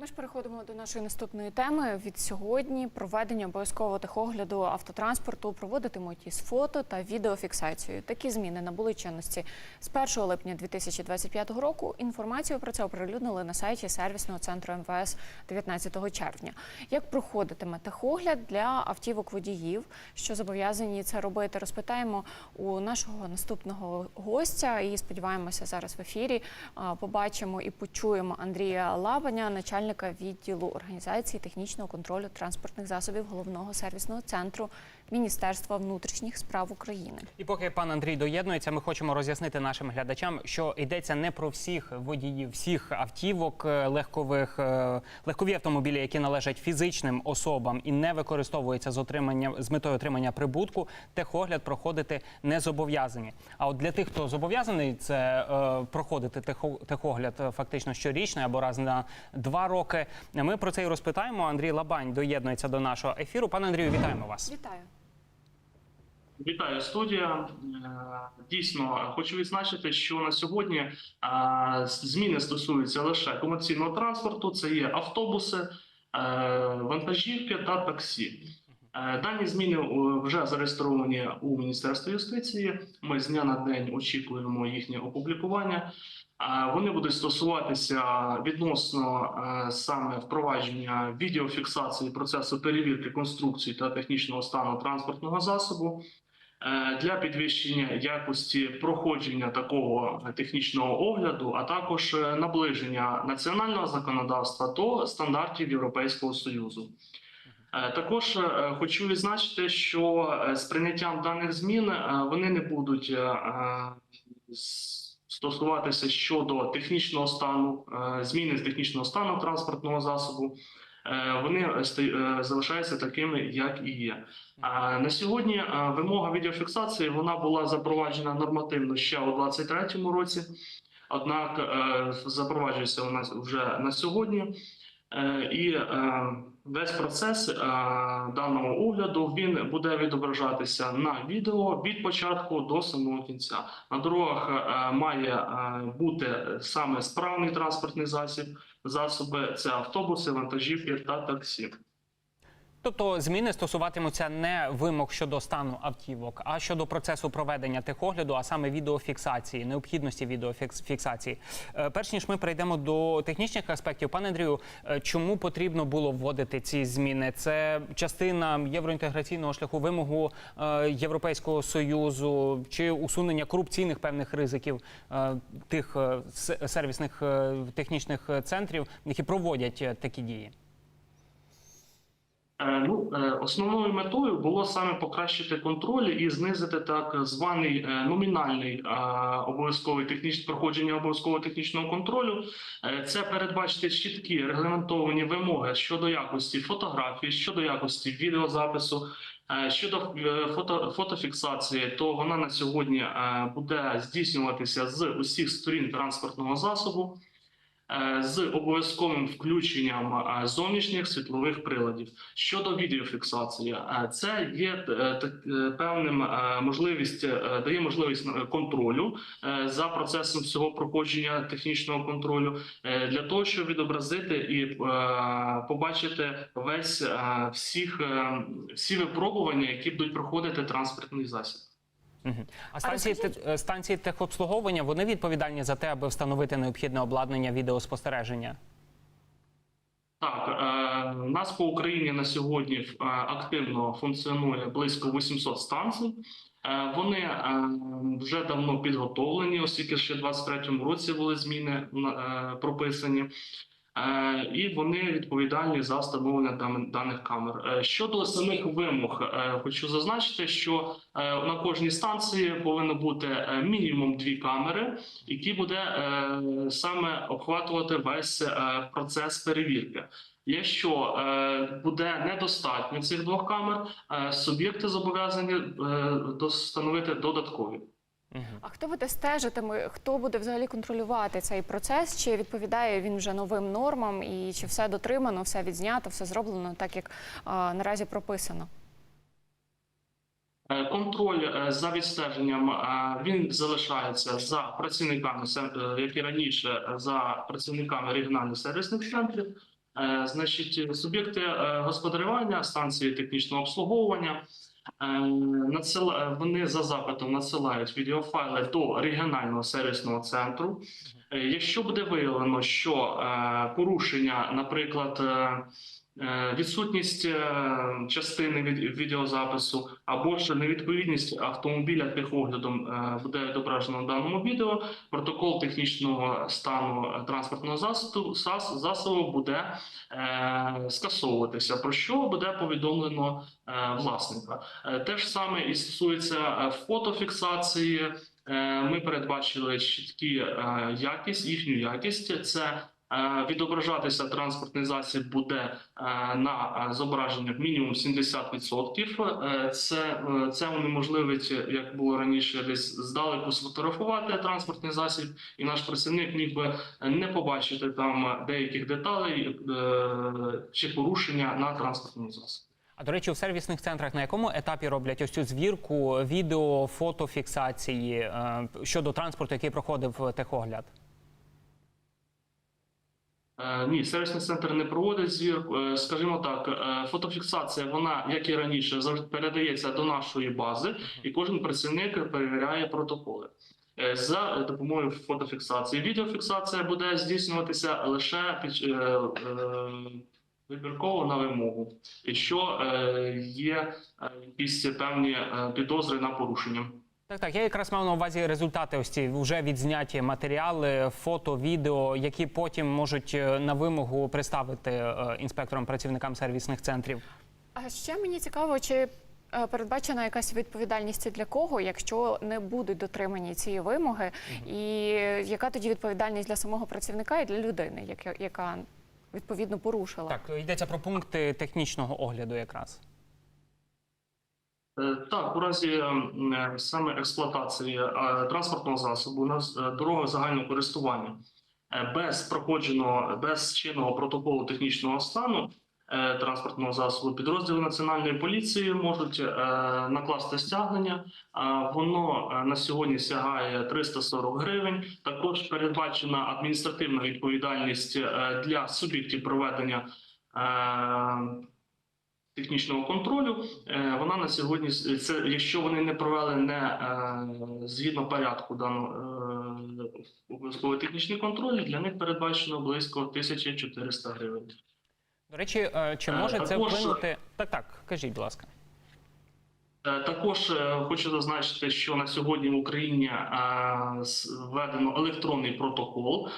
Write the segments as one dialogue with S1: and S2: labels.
S1: Ми ж переходимо до нашої наступної теми. Від сьогодні проведення обов'язкового техогляду автотранспорту проводитимуть із фото та відеофіксацією. Такі зміни набули чинності з 1 липня 2025 року. Інформацію про це оприлюднили на сайті сервісного центру МВС 19 червня. Як проходитиме техогляд для автівок водіїв, що зобов'язані це робити, розпитаємо у нашого наступного гостя. І сподіваємося, зараз в ефірі побачимо і почуємо Андрія Лабаня, начальника відділу організації технічного контролю транспортних засобів головного сервісного центру Міністерства внутрішніх справ України.
S2: І поки пан Андрій доєднується, ми хочемо роз'яснити нашим глядачам, що йдеться не про всіх водіїв, всіх автівок е, легкових, е, легкові автомобілі, які належать фізичним особам і не використовуються з отримання з метою отримання прибутку. Техогляд проходити не зобов'язані. А от для тих, хто зобов'язаний це е, проходити техо- техогляд фактично щорічно або раз на два роки. Ми про це і розпитаємо. Андрій Лабань доєднується до нашого ефіру. Пане Андрію, вітаємо вас.
S1: Вітаю.
S3: Вітаю студія. Е, Дійсно, хочу відзначити, що на сьогодні е, зміни стосуються лише комерційного транспорту. Це є автобуси, е, вантажівки та таксі. Дані зміни вже зареєстровані у Міністерстві юстиції. Ми з дня на день очікуємо їхнє опублікування. Вони будуть стосуватися відносно саме впровадження відеофіксації процесу перевірки конструкції та технічного стану транспортного засобу. Е, для підвищення якості проходження такого технічного огляду, а також е, наближення національного законодавства до стандартів Європейського союзу. Е, Також е, хочу відзначити, що е, з прийняттям даних змін е, вони не будуть е, е, стосуватися щодо технічного стану, е, зміни з технічного стану транспортного засобу. Е, Вони е, залишаються такими, як і є. На сьогодні е, вимога відеофіксації вона була запроваджена нормативно ще у 2023 році. Однак запроваджується вона вже на сьогодні. І весь процес даного огляду він буде відображатися на відео від початку до самого кінця. На дорогах має бути саме справний транспортний засіб. Засоби це автобуси, вантажівки та таксі.
S2: Тобто зміни стосуватимуться не вимог щодо стану автівок, а щодо процесу проведення техогляду, а саме відеофіксації, необхідності відеофіксації. Е, Перш ніж ми перейдемо до технічних аспектів, пане Андрію, е, чому потрібно було вводити ці зміни? Це частина євроінтеграційного шляху вимогу е, Європейського союзу чи усунення корупційних певних ризиків тих сервісних технічних центрів, які проводять такі дії.
S3: Е, Ну, е, основною метою було саме покращити контроль і знизити так званий е, номінальний обов'язковий технічний проходження обов'язкового технічного контролю. Це передбачити чіткі регламентовані вимоги щодо якості фотографії, щодо якості відеозапису. Щодо фото, фотофіксації, то вона на сьогодні буде здійснюватися з усіх сторін транспортного засобу з обов'язковим включенням е, зовнішніх світлових приладів. Щодо відеофіксації, е, це є е, так- е, певним е, можливість, е, дає можливість е, контролю е, за процесом всього проходження технічного контролю е, для того, щоб відобразити і е, побачити весь е, всіх е, всі випробування, які будуть проходити транспортний засіб.
S2: А станції, те- е, станції техобслуговування вони відповідальні за те, аби встановити необхідне обладнання відеоспостереження.
S3: Так, е, у нас по Україні на сьогодні е, активно функціонує близько 800 станцій. Е, Вони е, вже давно підготовлені, оскільки ще в 2023 році були зміни е, прописані. Е, І вони відповідальні за встановлення даних камер. Е, Щодо самих вимог, е, хочу зазначити, що на кожній станції повинно бути мінімум дві камери, які буде саме обхватувати весь процес перевірки. Якщо буде недостатньо цих двох камер, суб'єкти зобов'язані встановити додаткові.
S1: А хто буде стежити? Хто буде взагалі контролювати цей процес? Чи відповідає він вже новим нормам, і чи все дотримано, все відзнято, все зроблено так, як а, наразі прописано?
S3: Е, Контроль е, за відстеженням е, він залишається за працівниками, як і раніше, за працівниками регіональних сервісних центрів. Значить, суб'єкти господарювання, станції технічного обслуговування. Е, надсила- Вони за запитом надсилають відеофайли до регіонального сервісного центру. Е, Якщо буде виявлено, що е, порушення, наприклад, е, е, відсутність е, частини від відеозапису або ж невідповідність автомобіля техоглядом е, буде відображено в даному відео, протокол технічного стану е, транспортного засобу, засобу буде е, скасовуватися, про що буде повідомлено е, власника. Е, Те ж саме і стосується е, фотофіксації. Е, Ми передбачили чіткі е, якість, їхню якість. Це е, відображатися транспортний засіб буде е, на е, зображеннях мінімум 70%. Е, Це, е, це унеможливить, як було раніше, десь здалеку сфотографувати транспортний засіб, і наш працівник міг би не побачити там деяких деталей е, чи порушення на транспортному засобі.
S2: А до речі, у сервісних центрах на якому етапі роблять ось цю звірку відео, фотофіксації е, щодо транспорту, який проходив техогляд?
S3: Е, Ні, сервісний центр не проводить звір. Е, Скажімо так, е, фотофіксація, вона, як і раніше, завжди передається до нашої бази, і кожен працівник перевіряє протоколи. За допомогою фотофіксації. Відеофіксація буде здійснюватися лише під е, е, вибірково на вимогу, якщо е, є якісь певні підозри на порушення.
S2: Так, так. Я якраз мав на увазі результати ось ці вже відзняті матеріали, фото, відео, які потім можуть е, на вимогу представити е, інспекторам працівникам сервісних центрів.
S1: А ще мені цікаво, чи е, передбачена якась відповідальність для кого, якщо не будуть дотримані цієї вимоги, і яка тоді відповідальність для самого працівника і для людини, яка відповідно порушила?
S2: Так, йдеться про пункти технічного огляду якраз.
S3: Е, Так, у разі е, саме експлуатації е, транспортного засобу на е, дорогах загального користування е, без проходженого, без чинного протоколу технічного стану е, транспортного засобу підрозділи національної поліції можуть е, накласти стягнення. Воно е, на сьогодні сягає 340 гривень. Також передбачена адміністративна відповідальність е, для суб'єктів проведення. Технічного контролю. Е, Вона на сьогодні це, якщо вони не провели не е, згідно порядку даного е, обов'язковий технічний контроль, для них передбачено близько 1400 гривень.
S2: До речі, чи може це
S3: також-
S2: вплинути? Так, так, кажіть, будь ласка.
S3: Також хочу зазначити, що на сьогодні в Україні введено електронний протокол,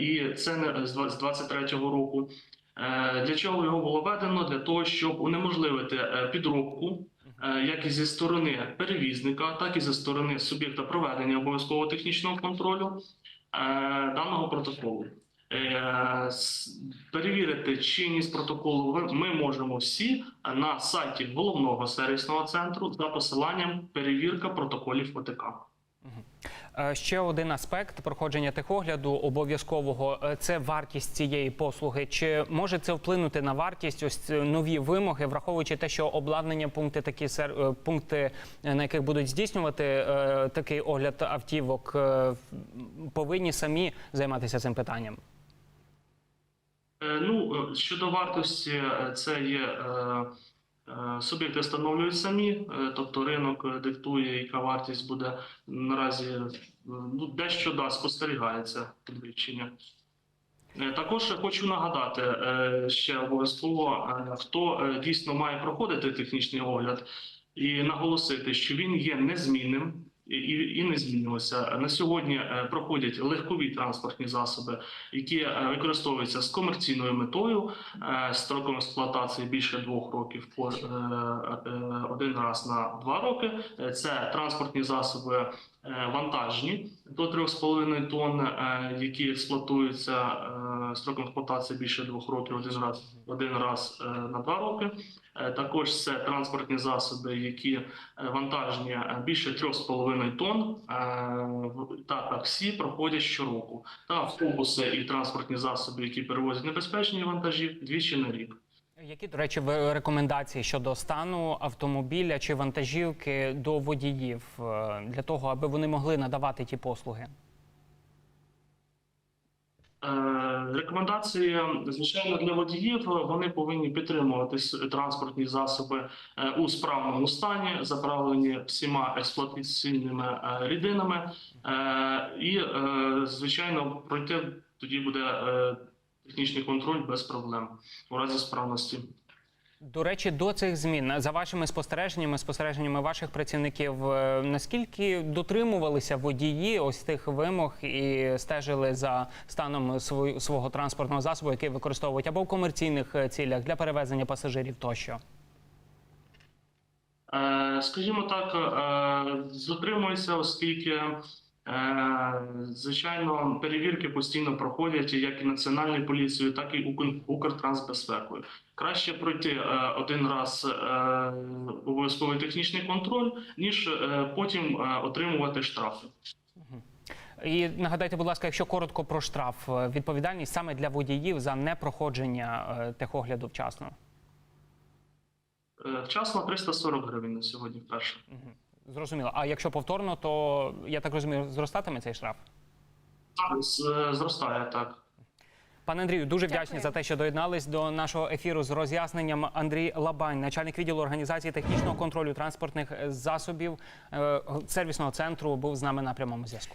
S3: і це не з 23-го року. Е, Для чого його було введено? Для того, щоб унеможливити е, підробку. е, Як і зі сторони перевізника, так і зі сторони суб'єкта проведення обов'язкового технічного контролю даного протоколу. Перевірити чинність протоколу ми можемо всі на сайті головного сервісного центру за посиланням перевірка протоколів ОТК.
S2: Е, Ще один аспект проходження техогляду обов'язкового е, це вартість цієї послуги. Чи може це вплинути на вартість? Ось нові вимоги, враховуючи те, що обладнання пункти такі е, пункти, е, на яких будуть здійснювати е, такий огляд автівок, е, повинні самі займатися цим питанням.
S3: Е, Ну, е, щодо вартості, е, це є е, е, суб'єкти встановлюють самі, е, тобто ринок е, диктує, яка вартість буде наразі е, ну, дещо да, спостерігається підвищення. Е, Також хочу нагадати е, ще обов'язково, е, хто е, дійсно має проходити технічний огляд, і наголосити, що він є незмінним і, і, не змінилося. На сьогодні е, проходять легкові транспортні засоби, які е, використовуються з комерційною метою, е, строком експлуатації більше двох років по один раз на два роки. Це транспортні засоби вантажні до 3,5 тонн, які експлуатуються строком експлуатації більше двох років, один раз один раз е, на два роки. Е, Також це транспортні засоби, які е, вантажні більше 3,5 тонн та таксі проходять щороку. Та автобуси і транспортні засоби, які перевозять небезпечні вантажі, двічі на рік.
S2: Які, до речі, рекомендації щодо стану автомобіля чи вантажівки до водіїв для того, аби вони могли надавати ті послуги?
S3: Е, Рекомендації, звичайно, для водіїв вони повинні підтримувати транспортні засоби е, у справному стані, заправлені всіма експлуатаційними е, рідинами, і, звичайно, пройти тоді буде технічний контроль без проблем у разі справності.
S2: До речі, до цих змін за вашими спостереженнями, спостереженнями ваших працівників, е, наскільки дотримувалися водії ось тих вимог і стежили за станом свого транспортного засобу, який використовують або в комерційних е, цілях для перевезення пасажирів тощо?
S3: Е, Скажімо так, затримуюся, оскільки, звичайно, перевірки постійно проходять як і Національною поліцією, так і Укр- Укртрансбезпекою. Краще пройти е, один раз е, обов'язковий технічний контроль, ніж е, потім е, отримувати штрафи.
S2: І нагадайте, будь ласка, якщо коротко про штраф, е, відповідальність саме для водіїв за непроходження е, техогляду вчасно.
S3: Е, Вчасно 340 гривень на сьогодні вперше.
S2: Зрозуміло. А якщо повторно, то я так розумію, зростатиме цей штраф?
S3: Зараз е, зростає так.
S2: Пане Андрію, дуже вдячні
S1: Дякую.
S2: за те, що доєднались до нашого ефіру з роз'ясненням. Андрій Лабань, начальник відділу організації технічного контролю транспортних е, засобів е, сервісного центру, був з нами на прямому зв'язку.